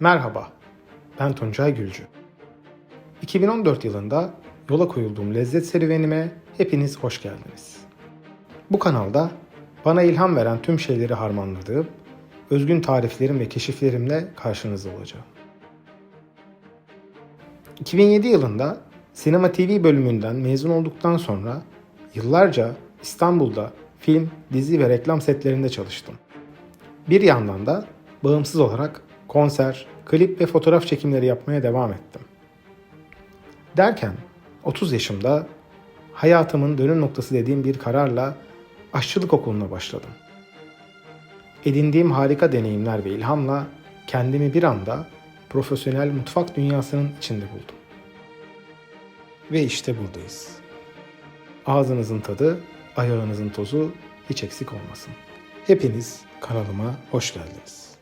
Merhaba, ben Tuncay Gülcü. 2014 yılında yola koyulduğum lezzet serüvenime hepiniz hoş geldiniz. Bu kanalda bana ilham veren tüm şeyleri harmanladığım, özgün tariflerim ve keşiflerimle karşınızda olacağım. 2007 yılında Sinema TV bölümünden mezun olduktan sonra yıllarca İstanbul'da film, dizi ve reklam setlerinde çalıştım. Bir yandan da bağımsız olarak konser, klip ve fotoğraf çekimleri yapmaya devam ettim. Derken 30 yaşımda hayatımın dönüm noktası dediğim bir kararla aşçılık okuluna başladım. Edindiğim harika deneyimler ve ilhamla kendimi bir anda profesyonel mutfak dünyasının içinde buldum. Ve işte buradayız. Ağzınızın tadı, ayağınızın tozu hiç eksik olmasın. Hepiniz kanalıma hoş geldiniz.